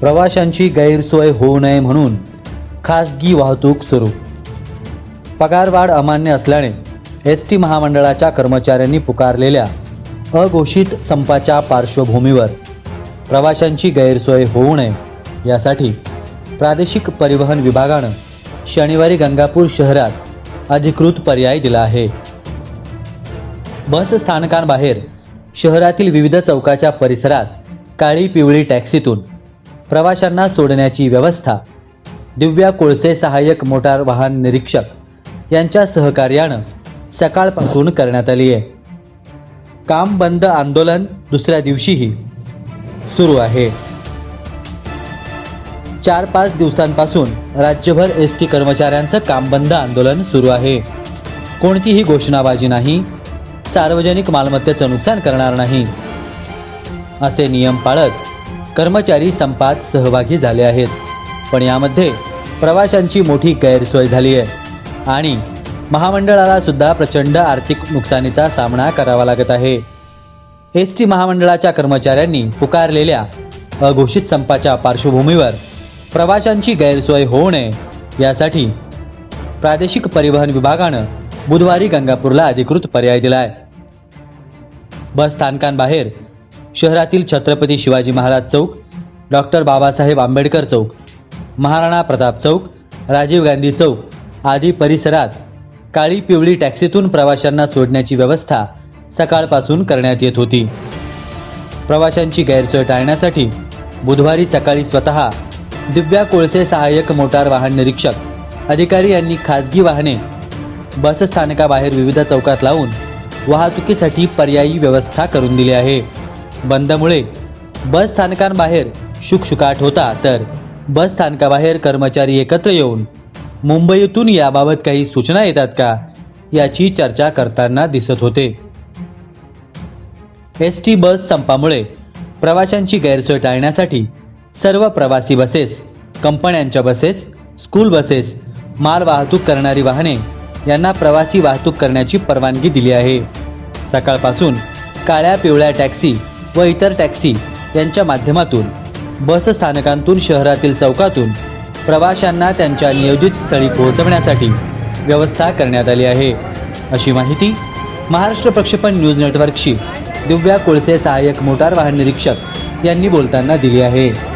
प्रवाशांची गैरसोय होऊ नये म्हणून खासगी वाहतूक सुरू. पगारवाढ अमान्य असल्याने एस टी महामंडळाच्या कर्मचाऱ्यांनी पुकारलेल्या अघोषित संपाच्या पार्श्वभूमीवर प्रवाशांची गैरसोय होऊ नये यासाठी प्रादेशिक परिवहन विभागानं शनिवारी गंगापूर शहरात अधिकृत पर्याय दिला आहे. बस स्थानकांबाहेर शहरातील विविध चौकाच्या परिसरात काळी पिवळी टॅक्सीतून प्रवाशांना सोडण्याची व्यवस्था. दिव्या कोळसे सहाय्यक मोटार वाहन निरीक्षक यांच्या सहकार्यानं सकाळपासून करण्यात आली आहे. काम बंद आंदोलन दुसऱ्या दिवशीही सुरू आहे. चार पाच दिवसांपासून राज्यभर एस टी कर्मचाऱ्यांचं काम बंद आंदोलन सुरू आहे. कोणतीही घोषणाबाजी नाही. सार्वजनिक मालमत्तेचं नुकसान करणार नाही. असे नियम पाळत कर्मचारी संपात सहभागी झाले आहेत. पण यामध्ये प्रवाशांची मोठी गैरसोय झाली आहे. आणि महामंडळाला सुद्धा प्रचंड आर्थिक नुकसानीचा सामना करावा लागत आहे. एस टी महामंडळाच्या कर्मचाऱ्यांनी पुकारलेल्या अघोषित संपाच्या पार्श्वभूमीवर प्रवाशांची गैरसोय होऊ नये यासाठी प्रादेशिक परिवहन विभागानं बुधवारी गंगापूरला अधिकृत पर्याय दिला आहे बस स्थानकांबाहेर शहरातील छत्रपती शिवाजी महाराज चौक डॉक्टर बाबासाहेब आंबेडकर चौक महाराणा प्रताप चौक राजीव गांधी चौक आदी परिसरात काळी पिवळी टॅक्सीतून प्रवाशांना सोडण्याची व्यवस्था सकाळपासून करण्यात येत होती. प्रवाशांची गैरसोय टाळण्यासाठी बुधवारी सकाळी स्वतः दिव्या कोळसे सहाय्यक मोटार वाहन निरीक्षक अधिकारी यांनी खासगी वाहने बसस्थानकाबाहेर विविध चौकात लावून वाहतुकीसाठी पर्यायी व्यवस्था करून दिली आहे. बंदमुळे बस स्थानकांबाहेर शुकशुकाट होता. तर बस स्थानकाबाहेर कर्मचारी एकत्र येऊन मुंबईतून याबाबत काही सूचना येतात का? याची चर्चा करताना दिसत होते. एस टी बस संपामुळे प्रवाशांची गैरसोय टाळण्यासाठी सर्व प्रवासी बसेस कंपन्यांच्या बसेस स्कूल बसेस माल वाहतूक करणारी वाहने यांना प्रवासी वाहतूक करण्याची परवानगी दिली आहे. सकाळपासून काळ्या पिवळ्या टॅक्सी व इतर टॅक्सी यांच्या माध्यमातून बस स्थानकांतून शहरातील चौकातून प्रवाशांना त्यांच्या नियोजित स्थळी पोहोचवण्यासाठी व्यवस्था करण्यात आली आहे. अशी माहिती महाराष्ट्र प्रक्षेपण न्यूज नेटवर्कशी दिव्या कोळसे सहाय्यक मोटार वाहन निरीक्षक यांनी बोलताना दिली आहे.